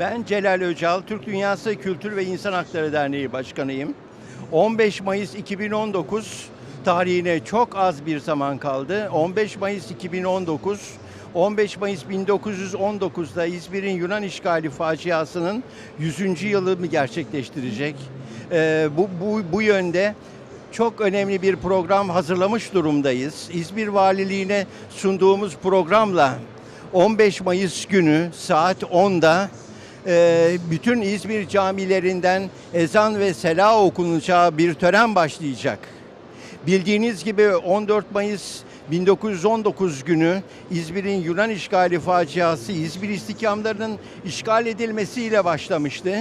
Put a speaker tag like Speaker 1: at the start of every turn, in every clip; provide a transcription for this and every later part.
Speaker 1: Ben Celal Öcal, Türk Dünyası Kültür ve İnsan Hakları Derneği Başkanıyım. 15 Mayıs 2019 tarihine çok az bir zaman kaldı. 15 Mayıs 2019, 15 Mayıs 1919'da İzmir'in Yunan işgali faciasının 100. yılını gerçekleştirecek. Ee, bu, bu, bu yönde çok önemli bir program hazırlamış durumdayız. İzmir Valiliğine sunduğumuz programla 15 Mayıs günü saat 10'da e, bütün İzmir camilerinden ezan ve sela okunacağı bir tören başlayacak. Bildiğiniz gibi 14 Mayıs 1919 günü İzmir'in Yunan işgali faciası İzmir istikamlarının işgal edilmesiyle başlamıştı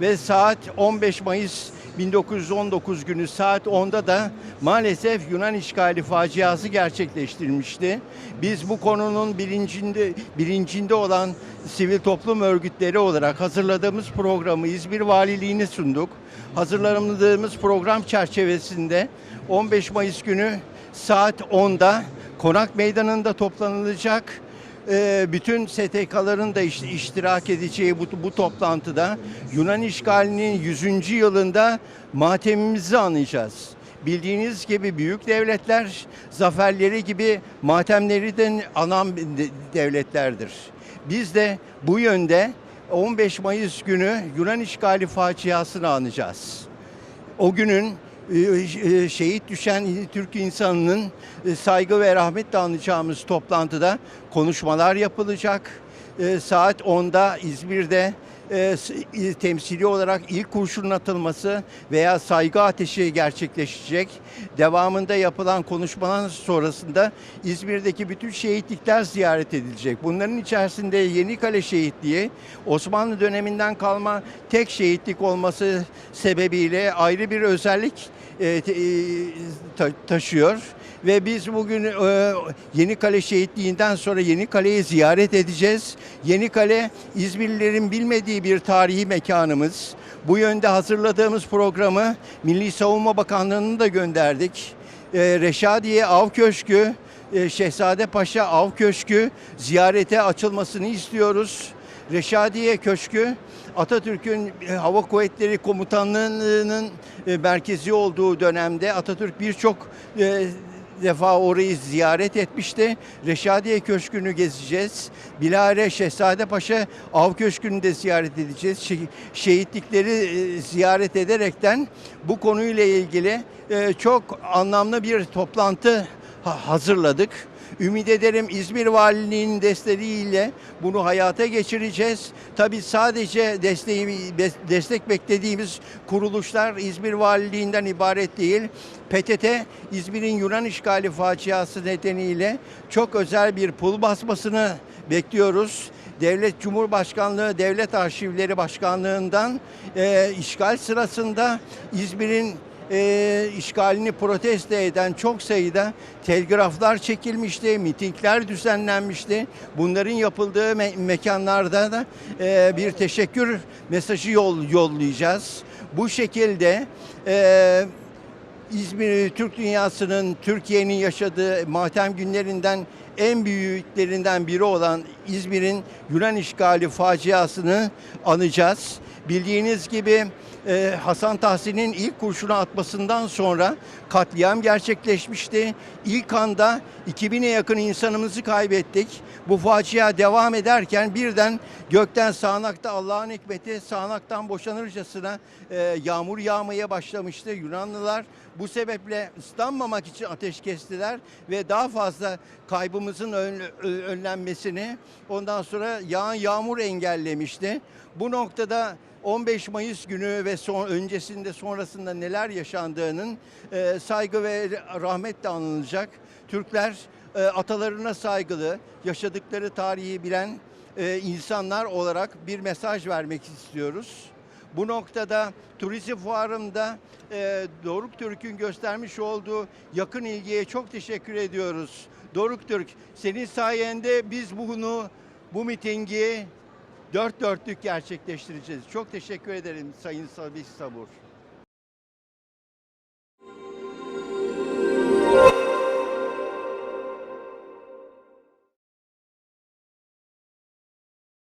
Speaker 1: ve saat 15 Mayıs 1919 günü saat 10'da da maalesef Yunan işgali faciası gerçekleştirilmişti. Biz bu konunun bilincinde bilincinde olan sivil toplum örgütleri olarak hazırladığımız programı İzmir Valiliğine sunduk. Hazırladığımız program çerçevesinde 15 Mayıs günü saat 10'da Konak Meydanı'nda toplanılacak. Ee, bütün STK'ların da iş- iştirak edeceği bu, bu toplantıda Yunan işgalinin 100. yılında matemimizi anacağız. Bildiğiniz gibi büyük devletler zaferleri gibi matemleri de anan de- devletlerdir. Biz de bu yönde 15 Mayıs günü Yunan işgali faciasını anacağız o günün e, e, şehit düşen Türk insanının e, saygı ve rahmetle anacağımız toplantıda konuşmalar yapılacak. Saat 10'da İzmir'de e, temsili olarak ilk kurşunun atılması veya saygı ateşi gerçekleşecek. Devamında yapılan konuşmalar sonrasında İzmir'deki bütün şehitlikler ziyaret edilecek. Bunların içerisinde Yenikale Şehitliği Osmanlı döneminden kalma tek şehitlik olması sebebiyle ayrı bir özellik taşıyor. Ve biz bugün e, Yenikale Şehitliği'nden sonra Yenikale'yi ziyaret edeceğiz. Yenikale İzmirlilerin bilmediği bir tarihi mekanımız. Bu yönde hazırladığımız programı Milli Savunma Bakanlığı'na da gönderdik. E, Reşadiye Av Köşkü, e, Şehzade Paşa Av Köşkü ziyarete açılmasını istiyoruz. Reşadiye Köşkü Atatürk'ün e, Hava Kuvvetleri Komutanlığı'nın e, merkezi olduğu dönemde Atatürk birçok e, defa orayı ziyaret etmişti. Reşadiye Köşkü'nü gezeceğiz. Bilahare Şehzade Paşa Av Köşkü'nü de ziyaret edeceğiz. Şe- Şehitlikleri ziyaret ederekten bu konuyla ilgili çok anlamlı bir toplantı ha- hazırladık. Ümit ederim İzmir Valiliği'nin desteğiyle bunu hayata geçireceğiz. Tabii sadece desteği, destek beklediğimiz kuruluşlar İzmir Valiliğinden ibaret değil. PTT İzmir'in Yunan işgali faciası nedeniyle çok özel bir pul basmasını bekliyoruz. Devlet Cumhurbaşkanlığı Devlet Arşivleri Başkanlığı'ndan e, işgal sırasında İzmir'in e, işgalini protesto eden çok sayıda telgraflar çekilmişti, mitingler düzenlenmişti. Bunların yapıldığı me- mekanlarda da e, bir teşekkür mesajı yol yollayacağız. Bu şekilde e, İzmir Türk dünyasının Türkiye'nin yaşadığı matem günlerinden en büyüklerinden biri olan İzmir'in Yunan işgali faciasını anacağız. Bildiğiniz gibi e, Hasan Tahsin'in ilk kurşunu atmasından sonra katliam gerçekleşmişti. İlk anda 2000'e yakın insanımızı kaybettik. Bu facia devam ederken birden gökten sağanakta Allah'ın hikmeti sağanaktan boşanırcasına e, yağmur yağmaya başlamıştı. Yunanlılar bu sebeple ıslanmamak için ateş kestiler ve daha fazla kaybımızın ön- önlenmesini ondan sonra yağan yağmur engellemişti. Bu noktada 15 Mayıs günü ve son öncesinde sonrasında neler yaşandığının e, saygı ve rahmetle anılacak. Türkler e, atalarına saygılı, yaşadıkları tarihi bilen e, insanlar olarak bir mesaj vermek istiyoruz. Bu noktada turizm fuarında e, Doruk Türk'ün göstermiş olduğu yakın ilgiye çok teşekkür ediyoruz. Doruk Türk, senin sayende biz bunu, bu mitingi dört dörtlük gerçekleştireceğiz. Çok teşekkür ederim Sayın Sabih Sabur.